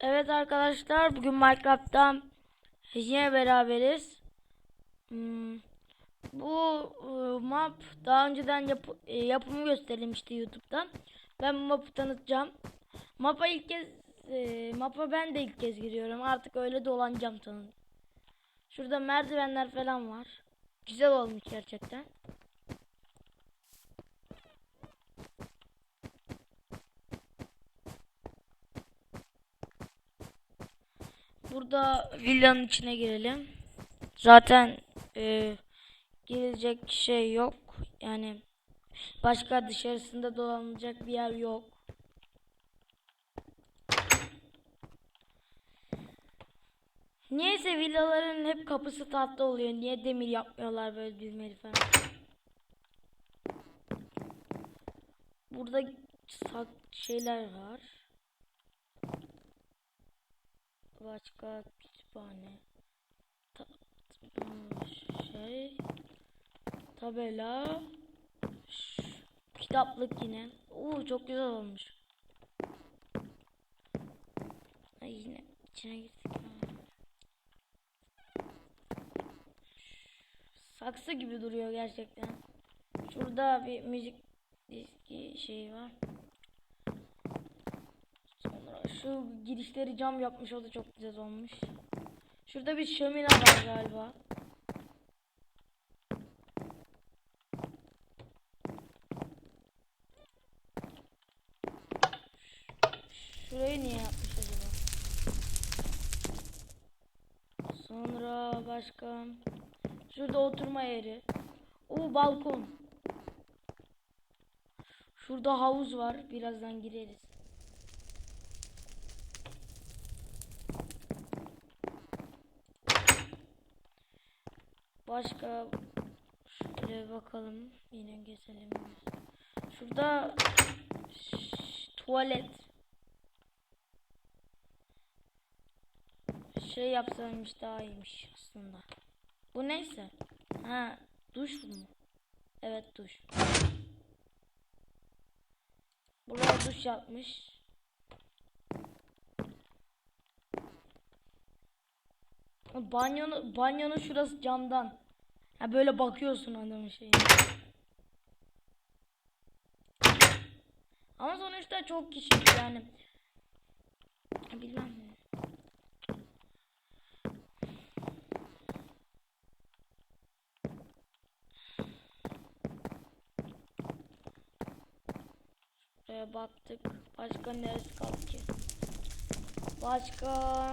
Evet arkadaşlar bugün Minecraft'ta yine beraberiz. Hmm, bu e, map daha önceden yap- e, yapımı gösterilmişti YouTube'dan. Ben bu mapı tanıtacağım. Mapa ilk kez e, mapa ben de ilk kez giriyorum. Artık öyle dolanacağım tanın. Şurada merdivenler falan var. Güzel olmuş gerçekten. Burada villanın içine girelim. Zaten e, girilecek şey yok. Yani başka dışarısında dolanılacak bir yer yok. Niyeyse villaların hep kapısı tahta oluyor. Niye demir yapmıyorlar böyle düğmeli falan. Burada sak şeyler var. Başka kütüphane. Ta- şey. Tabela. Kitaplık yine. Oo çok güzel olmuş. Ay yine içine girdik. Saksı gibi duruyor gerçekten. Şurada bir müzik diski şeyi var. Sonra şu girişleri cam yapmış o da çok güzel olmuş. Şurada bir şömine var galiba. Şurayı niye yapmış acaba? Sonra başka şurada oturma yeri. O balkon. Şurada havuz var. Birazdan gireriz. Başka şöyle bakalım. Yine gezelim. Şurada tuvalet. Şey yapsaymış daha iyiymiş aslında. Bu neyse. Ha, duş mu? Evet duş. Buraya duş yapmış. Banyonu, banyonun şurası camdan. Ha böyle bakıyorsun adamın şeyine. Ama sonuçta çok kişi yani. Bilmem. Şuraya baktık. Başka neresi kaldı ki? Başka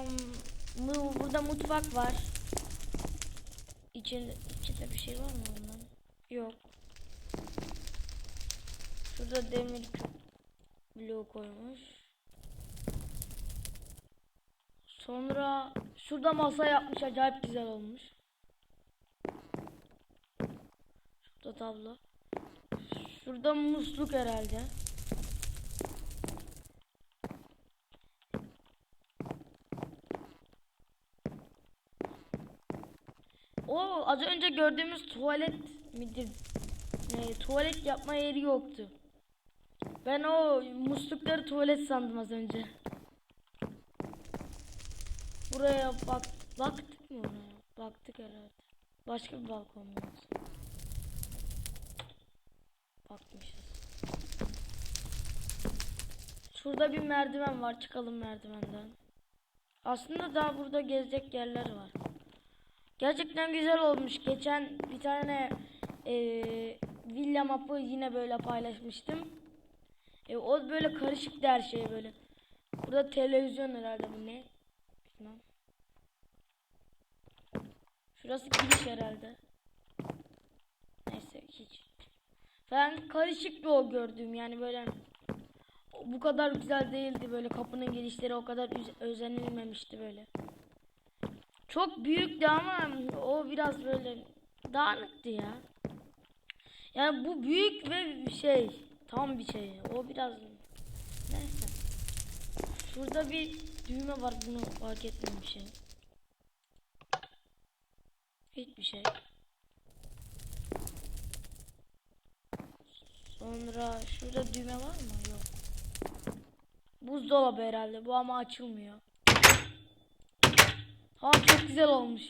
mu, burada mutfak var. İçinde, içinde bir şey var mı ondan? Yok. Şurada demir bloğu koymuş. Sonra şurada masa yapmış acayip güzel olmuş. Şurada tablo. Şurada musluk herhalde. Az önce gördüğümüz tuvalet midir? Ne, tuvalet yapma yeri yoktu. Ben o muslukları tuvalet sandım az önce. Buraya bak baktık mı oraya? Baktık herhalde. Başka bir balkon mu? Bakmışız. Şurada bir merdiven var. Çıkalım merdivenden. Aslında daha burada gezecek yerler var. Gerçekten güzel olmuş. Geçen bir tane eee villa mapı yine böyle paylaşmıştım. E, o böyle karışık her şey böyle. Burada televizyon herhalde bu ne? Bilmem. Şurası giriş herhalde. Neyse hiç. Ben karışık bir o gördüğüm yani böyle bu kadar güzel değildi böyle kapının girişleri o kadar özenilmemişti böyle. Çok büyüktü ama o biraz böyle dağınıktı ya. Yani bu büyük ve şey tam bir şey. O biraz neyse. Şurada bir düğme var bunu fark etmemişim. Hiçbir şey. Sonra şurada düğme var mı? Yok. Buzdolabı herhalde bu ama açılmıyor. Ha çok güzel olmuş.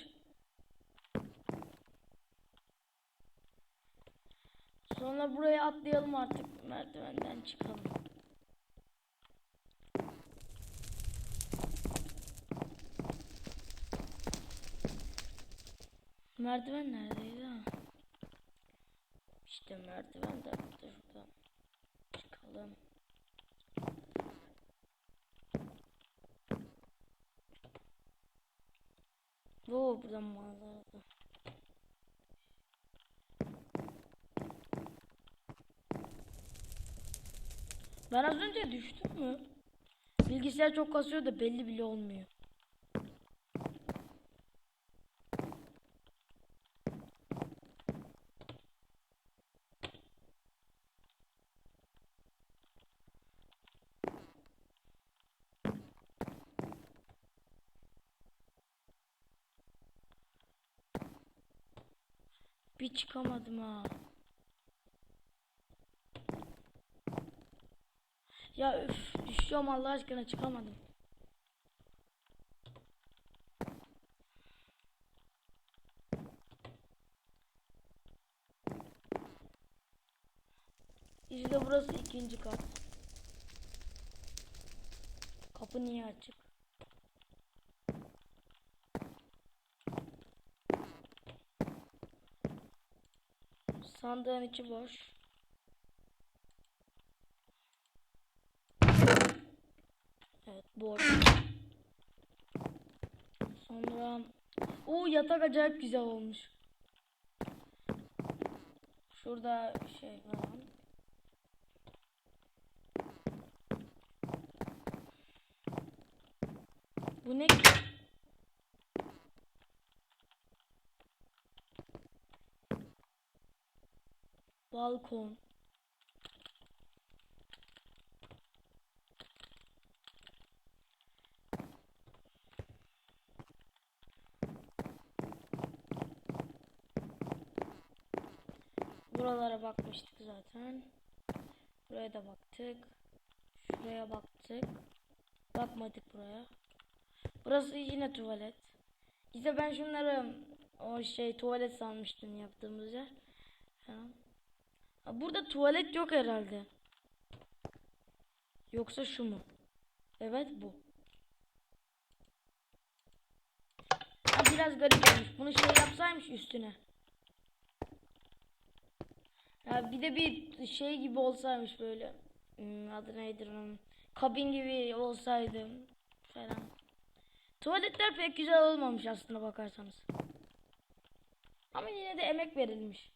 Sonra buraya atlayalım artık. Merdivenden çıkalım. Merdiven neredeydi ha? İşte merdiven de burada çıkalım. Oo buradan manzara da. Ben az önce düştüm mü? Bilgisayar çok kasıyor da belli bile olmuyor. Bir çıkamadım ha. Ya üf düşüyorum Allah aşkına çıkamadım. İşte burası ikinci kat. Kapı niye açık? Sandığın içi boş. Evet boş. Sonra o yatak acayip güzel olmuş. Şurada şey falan. Bu ne ki? Balkon. Buralara bakmıştık zaten. Buraya da baktık. Şuraya baktık. Bakmadık buraya. Burası yine tuvalet. İşte ben şunları o şey tuvalet sanmıştım yaptığımız yer. Falan. Burada tuvalet yok herhalde. Yoksa şu mu? Evet bu. Ha, biraz garip olmuş. Bunu şey yapsaymış üstüne. Ya bir de bir şey gibi olsaymış böyle. Hmm, adı neydi onun? Kabin gibi olsaydı falan. Tuvaletler pek güzel olmamış aslında bakarsanız. Ama yine de emek verilmiş.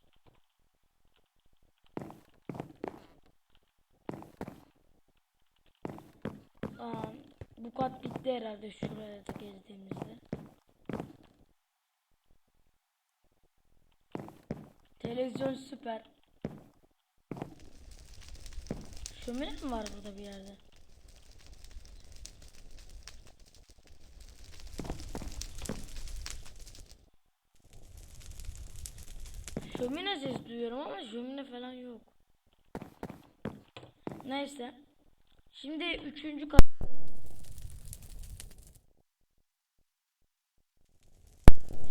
Aa, bu kat bitti herhalde şuraya da gezdiğimizde. Televizyon süper. Şömine mi var burada bir yerde? Şömine ses duyuyorum ama şömine falan yok. Neyse. Şimdi üçüncü kat.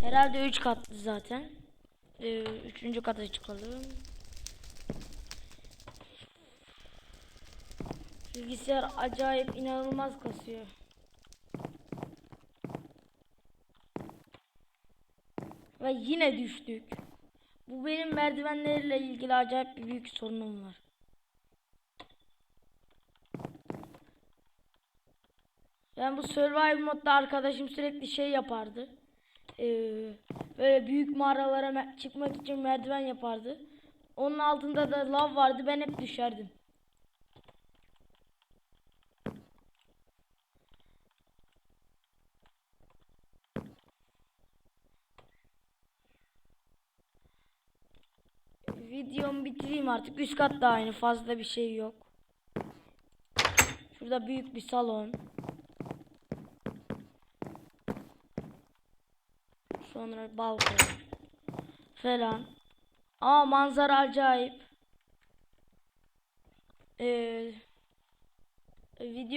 Herhalde üç katlı zaten. Ee, üçüncü kata çıkalım. Bilgisayar acayip inanılmaz kasıyor. Ve yine düştük. Bu benim merdivenlerle ilgili acayip bir büyük sorunum var. Ben bu survival modda arkadaşım sürekli şey yapardı. Ee, böyle büyük mağaralara çıkmak için merdiven yapardı. Onun altında da lav vardı. Ben hep düşerdim. Videomu bitireyim artık. Üst kat da aynı. Fazla bir şey yok. Şurada büyük bir salon. Sonra balkon. Falan. Aa manzara acayip. Ee, video